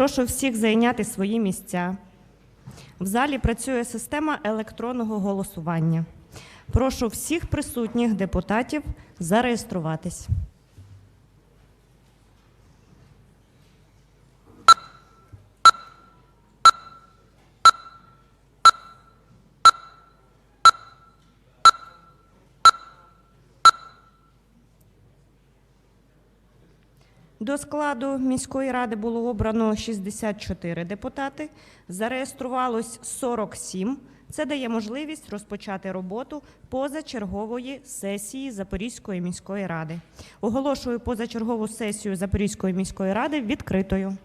Прошу всіх зайняти свої місця. В залі працює система електронного голосування. Прошу всіх присутніх депутатів зареєструватись. До складу міської ради було обрано 64 депутати, зареєструвалось 47. Це дає можливість розпочати роботу позачергової сесії Запорізької міської ради. Оголошую позачергову сесію Запорізької міської ради відкритою.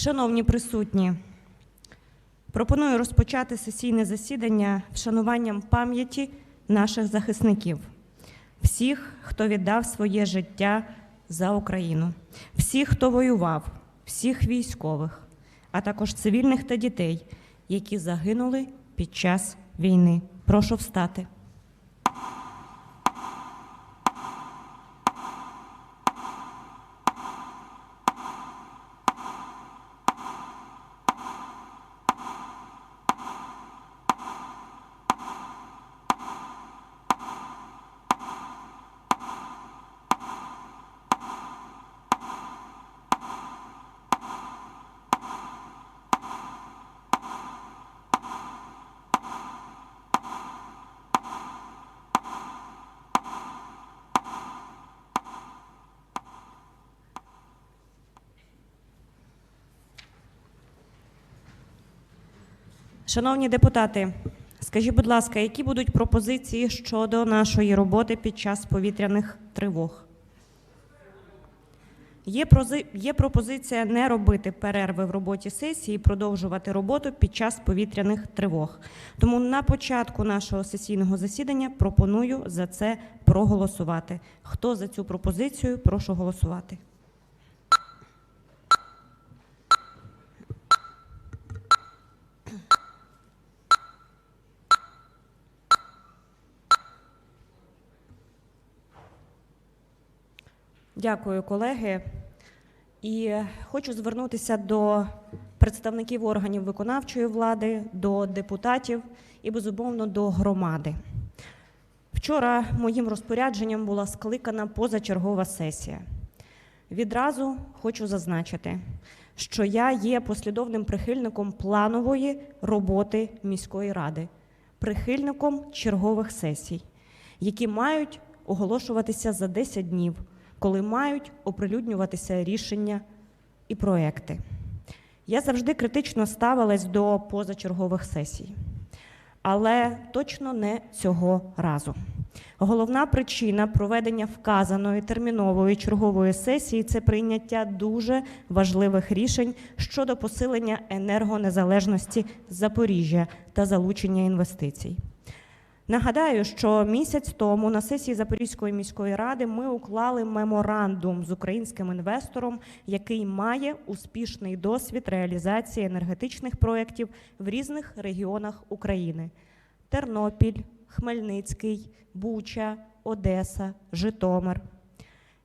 Шановні присутні, пропоную розпочати сесійне засідання вшануванням пам'яті наших захисників, всіх, хто віддав своє життя за Україну, всіх, хто воював, всіх військових, а також цивільних та дітей, які загинули під час війни. Прошу встати. Шановні депутати, скажіть, будь ласка, які будуть пропозиції щодо нашої роботи під час повітряних тривог? Є, прози- є пропозиція не робити перерви в роботі сесії, продовжувати роботу під час повітряних тривог. Тому на початку нашого сесійного засідання пропоную за це проголосувати. Хто за цю пропозицію, прошу голосувати. Дякую, колеги. І хочу звернутися до представників органів виконавчої влади, до депутатів і, безумовно, до громади. Вчора моїм розпорядженням була скликана позачергова сесія. Відразу хочу зазначити, що я є послідовним прихильником планової роботи міської ради, прихильником чергових сесій, які мають оголошуватися за 10 днів, коли мають оприлюднюватися рішення і проекти. Я завжди критично ставилась до позачергових сесій, але точно не цього разу. Головна причина проведення вказаної термінової чергової сесії це прийняття дуже важливих рішень щодо посилення енергонезалежності Запоріжжя та залучення інвестицій. Нагадаю, що місяць тому на сесії Запорізької міської ради ми уклали меморандум з українським інвестором, який має успішний досвід реалізації енергетичних проєктів в різних регіонах України: Тернопіль, Хмельницький, Буча, Одеса, Житомир.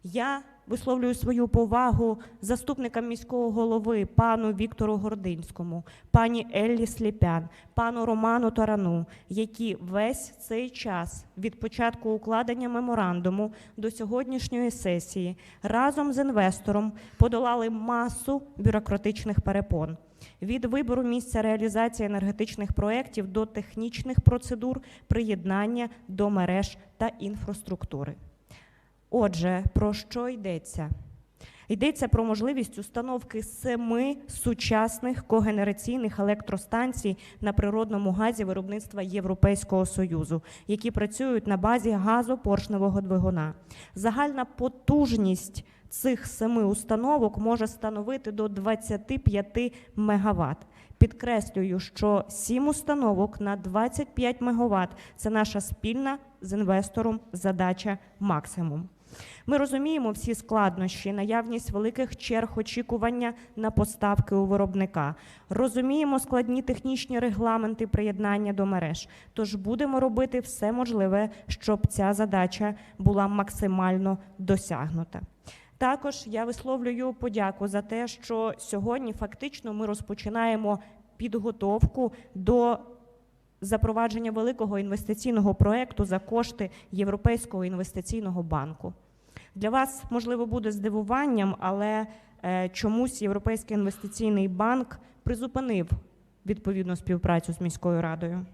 Я висловлюю свою повагу заступникам міського голови пану Віктору Гординському, пані Еллі Сліпян, пану Роману Тарану, які весь цей час від початку укладення меморандуму до сьогоднішньої сесії разом з інвестором подолали масу бюрократичних перепон. Від вибору місця реалізації енергетичних проєктів до технічних процедур приєднання до мереж та інфраструктури. Отже, про що йдеться? Йдеться про можливість установки семи сучасних когенераційних електростанцій на природному газі виробництва Європейського Союзу, які працюють на базі газопоршневого двигуна. Загальна потужність цих семи установок може становити до 25 МВт. Підкреслюю, що сім установок на 25 МВт – це наша спільна з інвестором задача максимум. Ми розуміємо всі складнощі, наявність великих черг очікування на поставки у виробника. Розуміємо складні технічні регламенти приєднання до мереж. Тож будемо робити все можливе, щоб ця задача була максимально досягнута. Також я висловлюю подяку за те, що сьогодні фактично ми розпочинаємо підготовку до запровадження великого інвестиційного проекту за кошти Європейського інвестиційного банку. Для вас можливо буде здивуванням, але е, чомусь Європейський інвестиційний банк призупинив відповідну співпрацю з міською радою.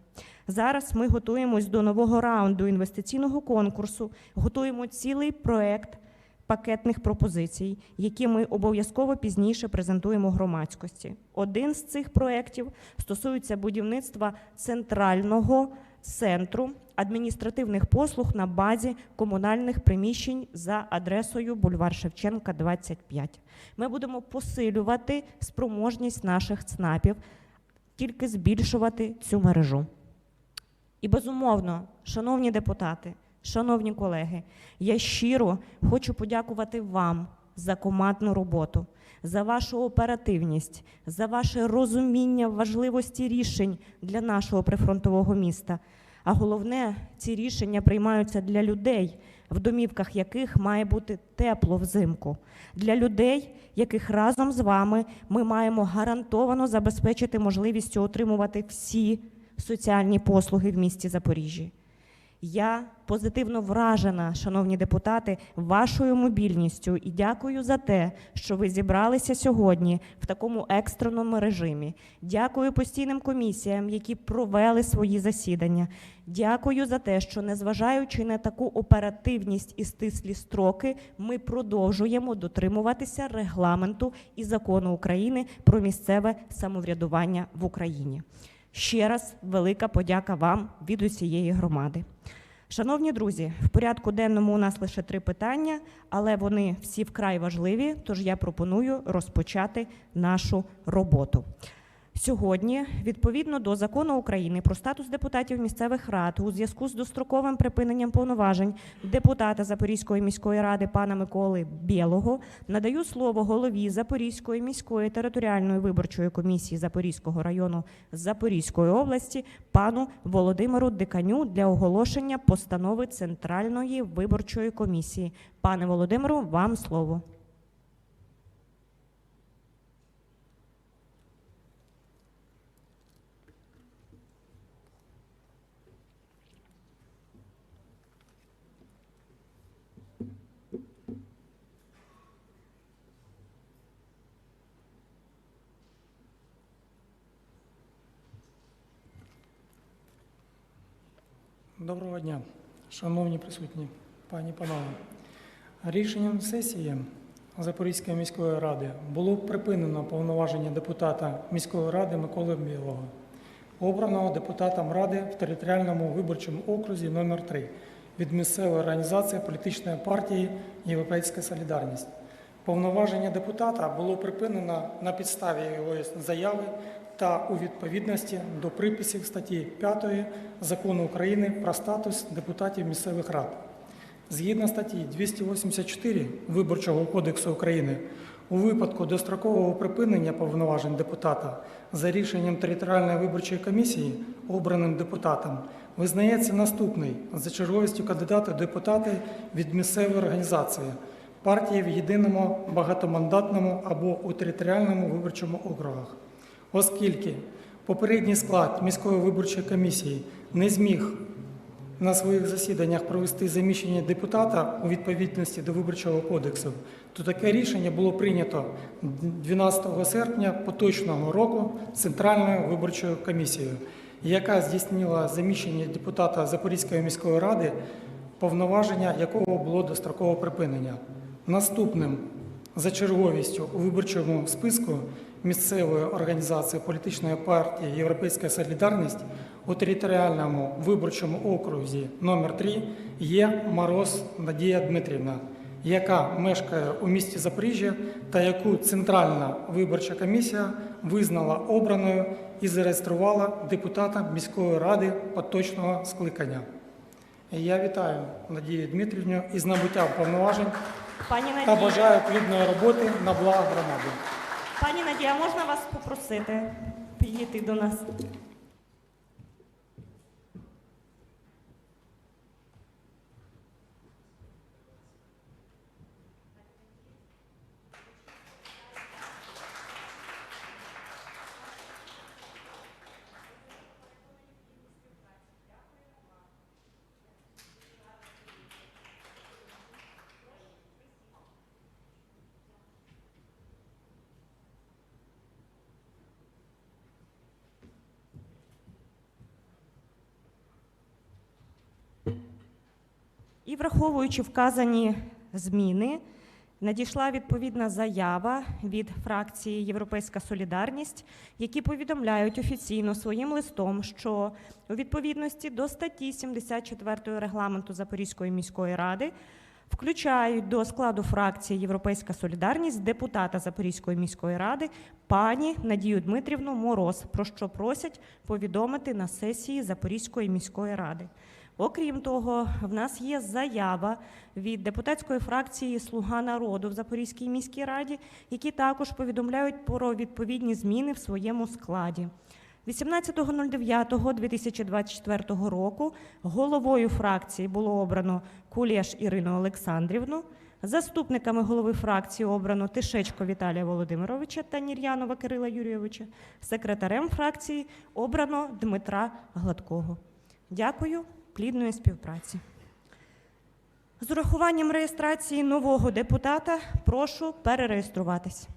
Зараз ми готуємось до нового раунду інвестиційного конкурсу, готуємо цілий проект пакетних пропозицій, які ми обов'язково пізніше презентуємо громадськості. Один з цих проєктів стосується будівництва центрального центру адміністративних послуг на базі комунальних приміщень за адресою бульвар Шевченка, 25. Ми будемо посилювати спроможність наших ЦНАПів, тільки збільшувати цю мережу. І безумовно, шановні депутати, шановні колеги, я щиро хочу подякувати вам за командну роботу, за вашу оперативність, за ваше розуміння важливості рішень для нашого прифронтового міста. А головне, ці рішення приймаються для людей, в домівках яких має бути тепло взимку, для людей, яких разом з вами ми маємо гарантовано забезпечити можливістю отримувати всі соціальні послуги в місті Запоріжжі. Я позитивно вражена, шановні депутати, вашою мобільністю і дякую за те, що ви зібралися сьогодні в такому екстреному режимі. Дякую постійним комісіям, які провели свої засідання. Дякую за те, що, незважаючи на таку оперативність і стислі строки, ми продовжуємо дотримуватися регламенту і закону України про місцеве самоврядування в Україні. Ще раз велика подяка вам від усієї громади. Шановні друзі, в порядку денному у нас лише три питання, але вони всі вкрай важливі, тож я пропоную розпочати нашу роботу. Сьогодні, відповідно до закону України про статус депутатів місцевих рад, у зв'язку з достроковим припиненням повноважень депутата Запорізької міської ради пана Миколи Білого, надаю слово голові Запорізької міської територіальної виборчої комісії Запорізького району Запорізької області пану Володимиру Диканю для оголошення постанови Центральної виборчої комісії. Пане Володимиру, вам слово. Доброго дня, шановні присутні, пані панове. Рішенням сесії Запорізької міської ради було припинено повноваження депутата міської ради Миколи Білого, обраного депутатом ради в територіальному виборчому окрузі номер 3 від місцевої організації політичної партії Європейська Солідарність. Повноваження депутата було припинено на підставі його заяви та у відповідності до приписів статті 5 Закону України про статус депутатів місцевих рад. Згідно статті 284 Виборчого кодексу України, у випадку дострокового припинення повноважень депутата за рішенням територіальної виборчої комісії обраним депутатом визнається наступний за черговістю кандидата депутати від місцевої організації партії в єдиному багатомандатному або у територіальному виборчому округах. Оскільки попередній склад міської виборчої комісії не зміг на своїх засіданнях провести заміщення депутата у відповідності до виборчого кодексу, то таке рішення було прийнято 12 серпня поточного року Центральною виборчою комісією, яка здійснила заміщення депутата Запорізької міської ради, повноваження якого було достроково припинення. Наступним за черговістю у виборчому списку місцевої організації політичної партії Європейська Солідарність у територіальному виборчому окрузі номер 3 є Мороз Надія Дмитрівна, яка мешкає у місті Запоріжжя та яку Центральна виборча комісія визнала обраною і зареєструвала депутата міської ради поточного скликання. Я вітаю Надію Дмитрівну із набуттям повноважень Пані та Надія, бажаю плідної роботи на благо громади. пані Надія, можна вас попросити підійти до нас? І враховуючи вказані зміни, надійшла відповідна заява від фракції Європейська Солідарність, які повідомляють офіційно своїм листом, що у відповідності до статті 74 регламенту Запорізької міської ради включають до складу фракції Європейська Солідарність депутата Запорізької міської ради пані Надію Дмитрівну Мороз, про що просять повідомити на сесії Запорізької міської ради. Окрім того, в нас є заява від депутатської фракції Слуга народу в Запорізькій міській раді, які також повідомляють про відповідні зміни в своєму складі. 18.09.2024 року головою фракції було обрано Кулєш Ірину Олександрівну, заступниками голови фракції обрано Тишечко Віталія Володимировича та Нір'янова Кирила Юрійовича, секретарем фракції обрано Дмитра Гладкого. Дякую, плідної співпраці. З урахуванням реєстрації нового депутата прошу перереєструватись.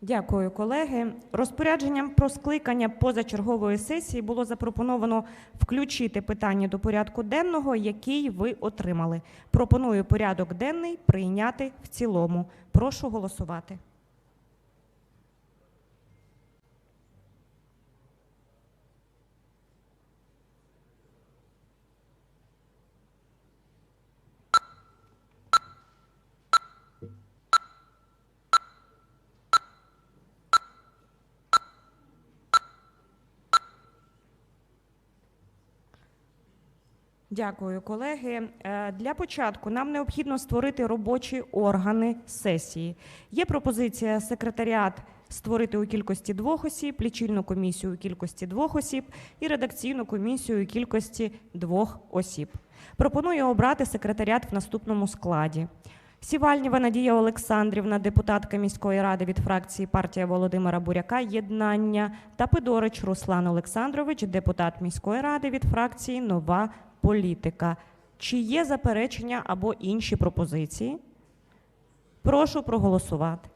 Дякую, колеги. Розпорядженням про скликання позачергової сесії було запропоновано включити питання до порядку денного, який ви отримали. Пропоную порядок денний прийняти в цілому. Прошу голосувати. Дякую, колеги. Е, Для початку нам необхідно створити робочі органи сесії. Є пропозиція секретаріат створити у кількості двох осіб, лічильну комісію у кількості двох осіб і редакційну комісію у кількості двох осіб. Пропоную обрати секретаріат в наступному складі. Сівальніва Надія Олександрівна, депутатка міської ради від фракції партія Володимира Буряка, єднання та Пидорич Руслан Олександрович, депутат міської ради від фракції Нова політика. Чи є заперечення або інші пропозиції? Прошу проголосувати.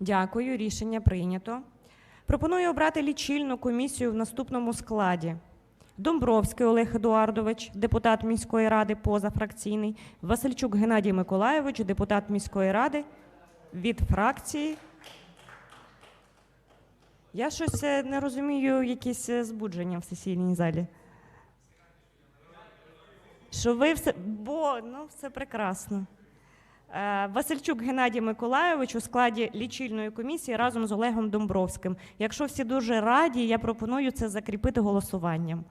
Дякую, рішення прийнято. Пропоную обрати лічильну комісію в наступному складі. Домбровський Олег Едуардович, депутат міської ради позафракційний, Васильчук Геннадій Миколайович, депутат міської ради від фракції. Я щось е, не розумію, якісь е, збудження в сесійній залі. Що ви все. Бо ну все прекрасно. Е, Васильчук Геннадій Миколайович у складі лічильної комісії разом з Олегом Домбровським. Якщо всі дуже раді, я пропоную це закріпити голосуванням.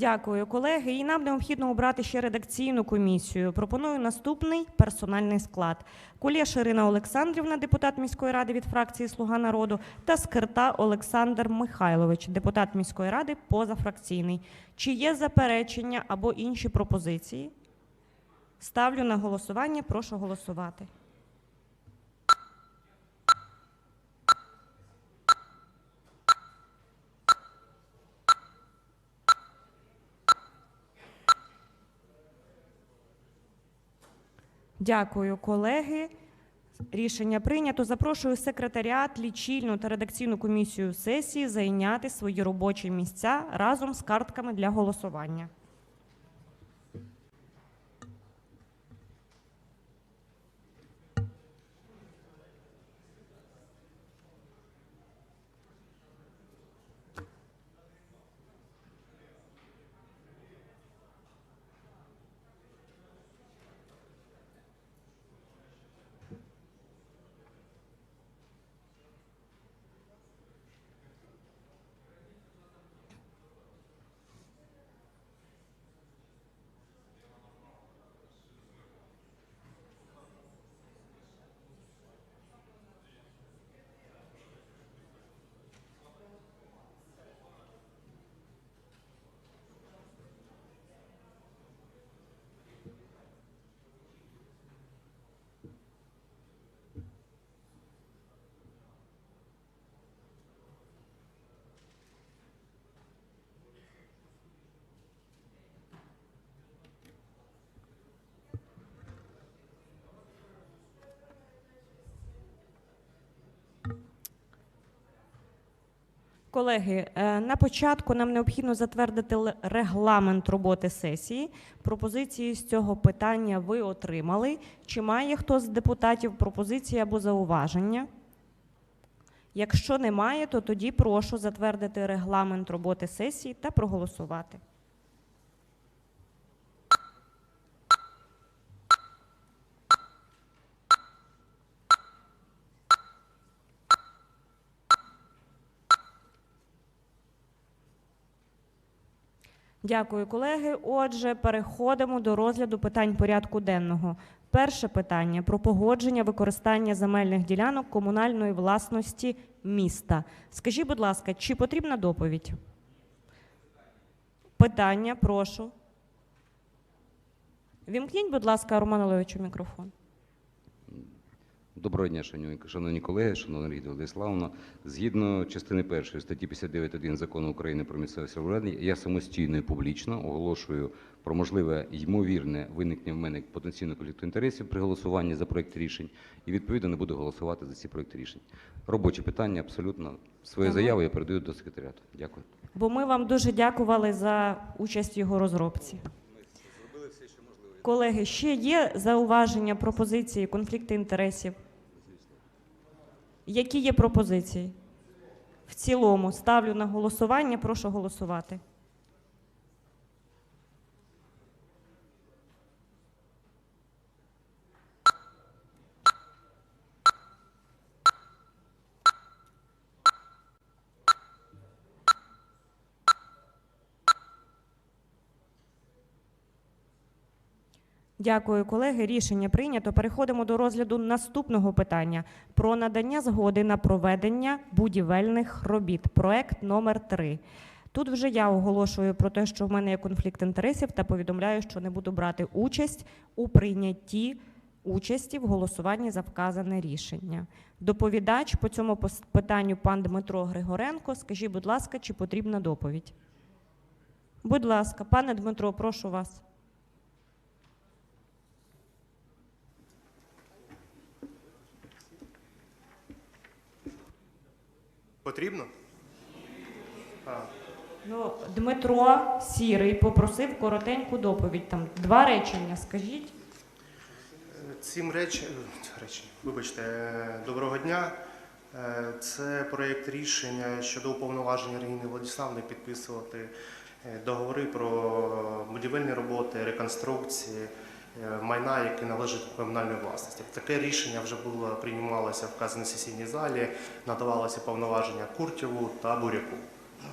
Дякую, колеги. І нам необхідно обрати ще редакційну комісію. Пропоную наступний персональний склад: Кулєш Ірина Олександрівна, депутат міської ради від фракції Слуга народу, та Скирта Олександр Михайлович, депутат міської ради позафракційний. Чи є заперечення або інші пропозиції? Ставлю на голосування. Прошу голосувати. Дякую, колеги. Рішення прийнято. Запрошую секретаріат, лічильну та редакційну комісію сесії зайняти свої робочі місця разом з картками для голосування. Колеги, е, на початку нам необхідно затвердити регламент роботи сесії. Пропозиції з цього питання ви отримали. Чи має хто з депутатів пропозиції або зауваження? Якщо немає, то тоді прошу затвердити регламент роботи сесії та проголосувати. Дякую, колеги. Отже, переходимо до розгляду питань порядку денного. Перше питання про погодження використання земельних ділянок комунальної власності міста. Скажіть, будь ласка, чи потрібна доповідь? Питання, прошу. Вімкніть, будь ласка, Роману Левичу мікрофон. Доброго дня, шановні, колеги, шановна Лідія Владиславовна. Згідно частини першої статті 59.1 Закону України про місцеве самоврядування, я самостійно і публічно оголошую про можливе ймовірне виникнення в мене потенційного конфлікту інтересів при голосуванні за проект рішень, і відповідно не буду голосувати за ці проекти рішень. Робочі питання абсолютно свою заяву я передаю до секретаріату. Дякую. Бо ми вам дуже дякували за участь в його розробці. Колеги, ще є зауваження, пропозиції, конфлікти інтересів? Які є пропозиції? В цілому ставлю на голосування, прошу голосувати. Дякую, колеги. Рішення прийнято. Переходимо до розгляду наступного питання про надання згоди на проведення будівельних робіт. Проект номер 3 Тут вже я оголошую про те, що в мене є конфлікт інтересів, та повідомляю, що не буду брати участь у прийнятті участі в голосуванні за вказане рішення. Доповідач по цьому питанню пан Дмитро Григоренко. Скажіть, будь ласка, чи потрібна доповідь? Будь ласка, пане Дмитро, прошу вас. Потрібно? А, Ну, Дмитро Сірий попросив коротеньку доповідь. Там два речення. Скажіть. Цим реч... е, вибачте, е, доброго дня. Е, Це проєкт рішення щодо уповноваження Регіни Владиславни підписувати е, договори про будівельні роботи, реконструкції майна, які належать до комунальної власності. Таке рішення вже було приймалося в вказаній сесійній залі, надавалося повноваження Куртєву та Буряку.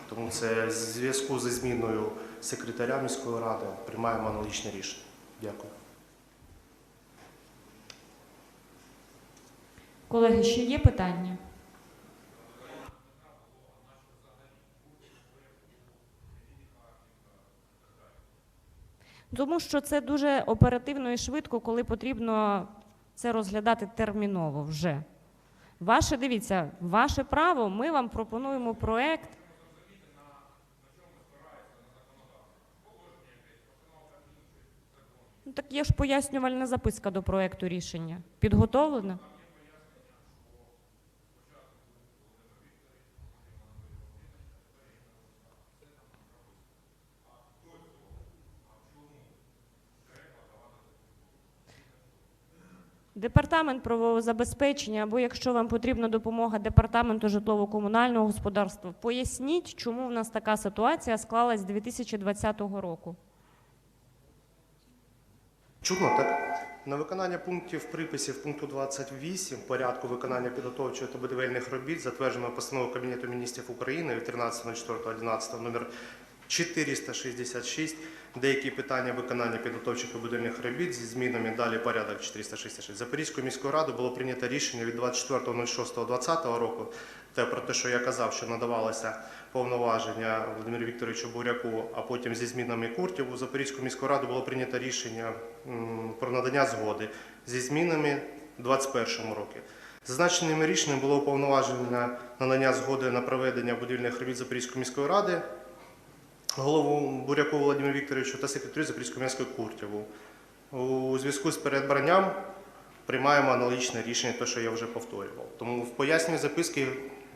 Тому це в зв'язку зі зміною секретаря міської ради приймаємо аналогічне рішення. Дякую. Колеги, ще є питання? Тому що це дуже оперативно і швидко, коли потрібно це розглядати терміново вже. Ваше, дивіться, ваше право, ми вам пропонуємо проект. Ну, так є ж пояснювальна записка до проекту рішення. Підготовлена? Департамент правового забезпечення, або якщо вам потрібна допомога департаменту житлово-комунального господарства, поясніть, чому в нас така ситуація склалась з 2020 року. Чутно, так? На виконання пунктів приписів пункту 28 порядку виконання підготовчої та будівельних робіт, затвердженого постановою Кабінету міністрів України від 13.04.11 номер 466, деякі питання виконання підготовчих і будівельних робіт зі змінами далі порядок 466. Запорізькою міською радою було прийнято рішення від 24.06.2020 року те про те, що я казав, що надавалося повноваження Володимиру Вікторовичу Буряку, а потім зі змінами Куртєву Запорізькою міською радою було прийнято рішення про надання згоди зі змінами у 2021 році. Зазначеними рішенням було уповноважено надання згоди на проведення будівельних робіт Запорізької міської ради голову Буряку Володимиру Вікторовичу та секретарю Запорізької міської Куртєву. У зв'язку з передбранням приймаємо аналогічне рішення, те, що я вже повторював. Тому в поясненні записки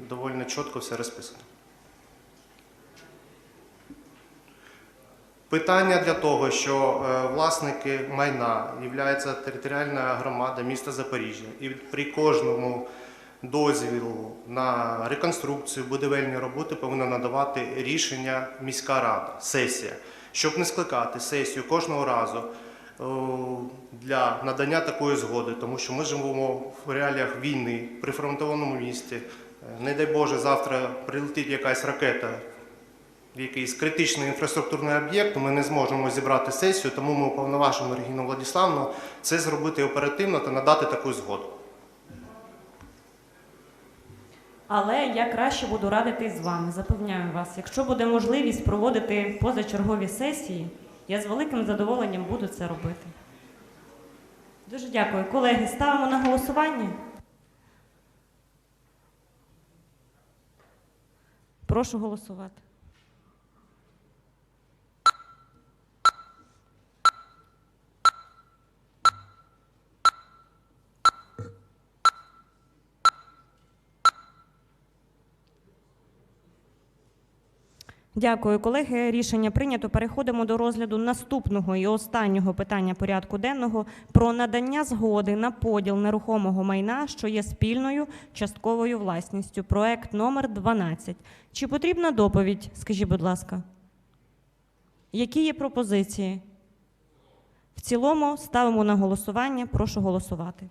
доволі чітко все розписано. Питання для того, що е, власники майна являється територіальна громада міста Запоріжжя, і при кожному дозвілу на реконструкцію, будівельні роботи повинна надавати рішення міська рада, сесія, щоб не скликати сесію кожного разу е, для надання такої згоди, тому що ми живемо в реаліях війни при фронтовому місті. Е, Не дай Боже, завтра прилетить якась ракета в якийсь критичний інфраструктурний об'єкт, ми не зможемо зібрати сесію, тому ми уповноважимо Регіну Владиславну це зробити оперативно та надати таку згоду. Але я краще буду радити з вами, запевняю вас. Якщо буде можливість проводити позачергові сесії, я з великим задоволенням буду це робити. Дуже дякую. Колеги, ставимо на голосування. Прошу голосувати. Дякую, колеги. Рішення прийнято. Переходимо до розгляду наступного і останнього питання порядку денного про надання згоди на поділ нерухомого майна, що є спільною частковою власністю. Проект номер 12. Чи потрібна доповідь? Скажіть, будь ласка. Які є пропозиції? В цілому ставимо на голосування. Прошу голосувати.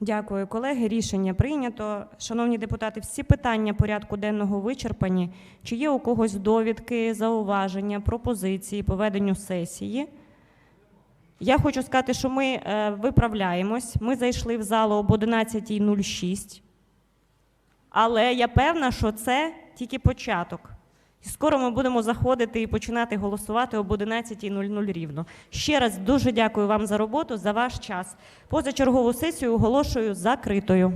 Дякую, колеги. Рішення прийнято. Шановні депутати, всі питання порядку денного вичерпані. Чи є у когось довідки, зауваження, пропозиції по веденню сесії? Я хочу сказати, що ми е, виправляємось. Ми зайшли в залу об 11.06. Але я певна, що це тільки початок. І скоро ми будемо заходити і починати голосувати об 11.00 рівно. Ще раз дуже дякую вам за роботу, за ваш час. Позачергову сесію оголошую закритою.